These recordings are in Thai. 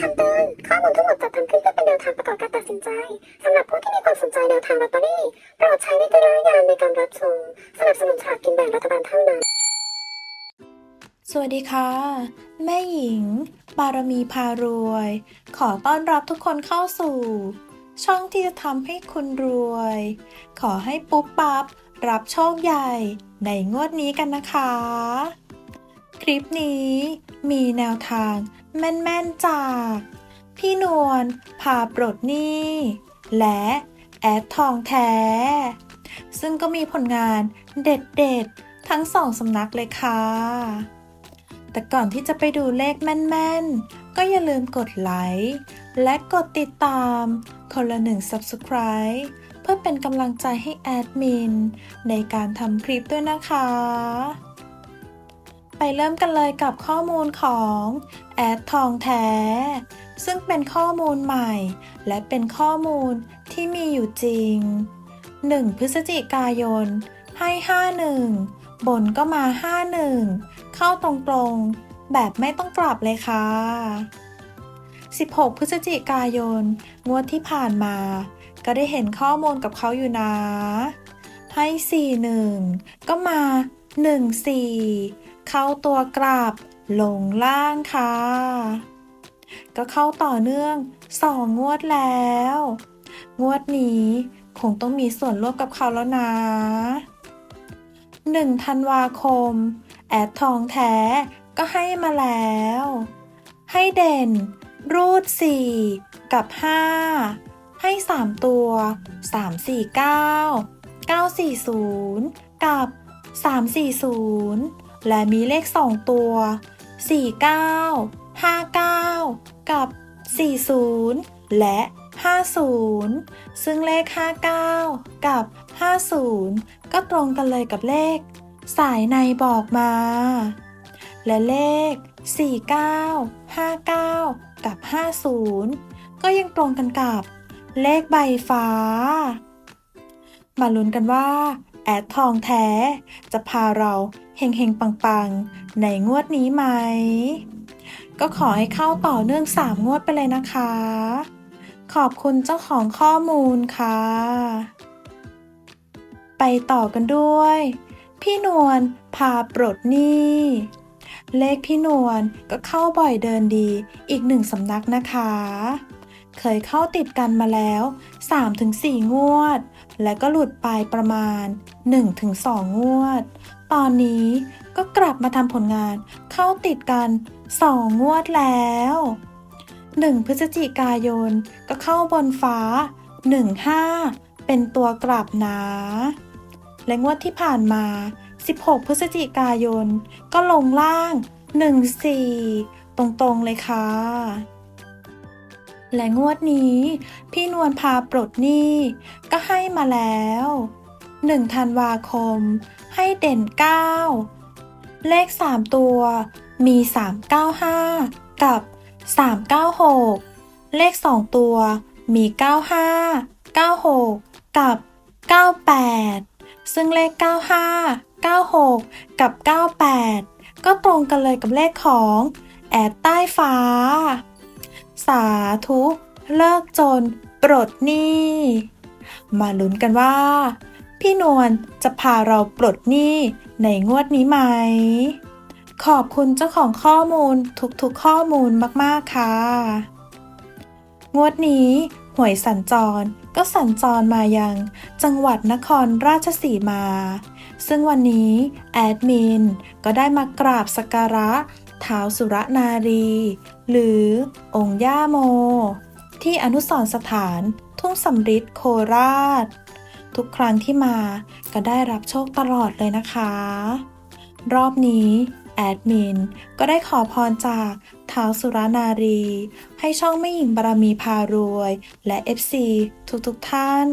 คำเตือนข้อมูลทั้งหมดจัดทำขึ้นเพื่อเป็นแนวทางประกอบการตัดสินใจสำหรับผู้ที่มีความสนใจแนวทางลอตเตอรี่โปรดใช้วิจารณญาณในการรับชมสนับสนุนฉากกินแบ่งรัฐบาลเท่านั้น สวัสดีค่ะ แม่หญิง บารมีพารวย ขอต้อนรับทุกคนเข้าสู่ ช่องที่จะทำให้คุณรวย ขอให้ปุ๊บปั๊บรับโชคใหญ่ในงวดนี้กันนะคะ คลิปนี้มีแนวทางแม่นๆจาก พี่นวลพาปลดหนี้และแอดทองแท้ ซึ่งก็มีผลงานเด็ดๆ ทั้งสองสำนักเลยค่ะ แต่ก่อนที่จะไปดูเลขแม่นๆ ก็อย่าลืมกดไลค์และกดติดตามคนละหนึ่ง Subscribe เพื่อเป็นกำลังใจให้แอดมิน ในการทำคลิปด้วยนะคะ เริ่มกันเลยกับข้อมูลของแอดทองแท้ ซึ่งเป็นข้อมูลใหม่ และเป็นข้อมูลที่มีอยู่จริง 1 พฤศจิกายน ให้ 51 บนก็มา 51 เข้าตรงๆ แบบไม่ต้องกลับเลยค่ะ 16 พฤศจิกายน งวดที่ผ่านมา ก็ได้เห็นข้อมูลกับเขาอยู่นะ ให้ 41 ก็มา 14 เข้าตัวกลับ ลงล่างค่ะ ก็เข้าต่อเนื่อง2งวดแล้ว งวดนี้คงต้องมีส่วนร่วมกับเขาแล้วนะ1ธันวาคม แอดทองแท้ก็ให้มาแล้ว ให้เด่น รูด 4 กับ 5 ให้ 3 ตัว 3 4 9 9 4 0 กับ 3 4 0 และมีเลข 2 ตัว 4 9 5 9 กับ 40 และ 50 ซึ่งเลข 59 กับ 50 ก็ตรงกันเลยกับเลข สายในบอกมา และเลข 49 59 กับ 50 ก็ยังตรงกันกับ เลขใบฟ้า มาลุ้นกันว่า แอดทองแท้ จะพาเรา เฮงเฮงปังปังๆ ในงวดนี้ไหม ก็ขอให้เข้าต่อเนื่อง 3 งวดไปเลยนะคะ ขอบคุณเจ้าของข้อมูลค่ะ ไปต่อกันด้วย พี่นวลพาปลดหนี้เลขพี่นวลก็เข้าบ่อยเดินดีอีกหนึ่งสำนักนะคะ เคยเข้าติดกันมาแล้ว 3-4 งวด และก็หลุดไปประมาณ 1-2 งวด ตอนนี้ก็กลับมาทำผลงานเข้าติดกัน2งวดแล้ว 1 พฤศจิกายนก็เข้าบนฟ้า 15 เป็นตัวกลับนะและงวดที่ผ่านมา 16 พฤศจิกายน ก็ลงล่าง 14 ตรงๆเลยค่ะ และงวดนี้พี่นวลพาปลดหนี้ก็ให้มาแล้ว 1 ธันวาคม ให้เด่น 9 เลข 3 ตัว มี 395 กับ 396 เลข 2 ตัว มี 95 96 กับ 98 ซึ่งเลข 95 96 กับ 98 ก็ตรงกันเลยกับเลขของ แอดใต้ฟ้า สาธุ เลิกจน ปลดหนี้ มาลุ้นกันว่า พี่นวลจะพาเราปลดหนี้ในงวดนี้ไหม ขอบคุณเจ้าของข้อมูลทุกๆข้อมูลมากๆค่ะ งวดนี้หวยสัญจรก็สัญจรมายังจังหวัดนครราชสีมา ซึ่งวันนี้แอดมินก็ได้มากราบสักการะท้าวสุรนารี หรือองค์ย่าโม ที่อนุสรสถานทุ่งสำริดโคราช ทุกครั้งที่มาก็ได้รับโชคตลอดเลยนะคะ รอบนี้แอดมินก็ได้ขอพรจากท้าวสุรนารี ให้ช่องไม่หญิงบารมีพารวย และ FC ทุกๆทท่าน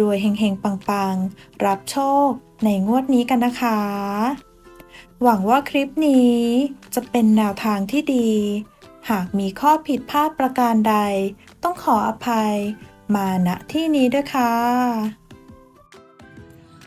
รวยๆเฮงๆ ปังๆ รับโชคในงวดนี้กันนะคะ หวังว่าคลิปนี้จะเป็นแนวทางที่ดี หากมีข้อผิดพลาดประการใด ต้องขออภัยมาณที่นี้ด้วยค่ะ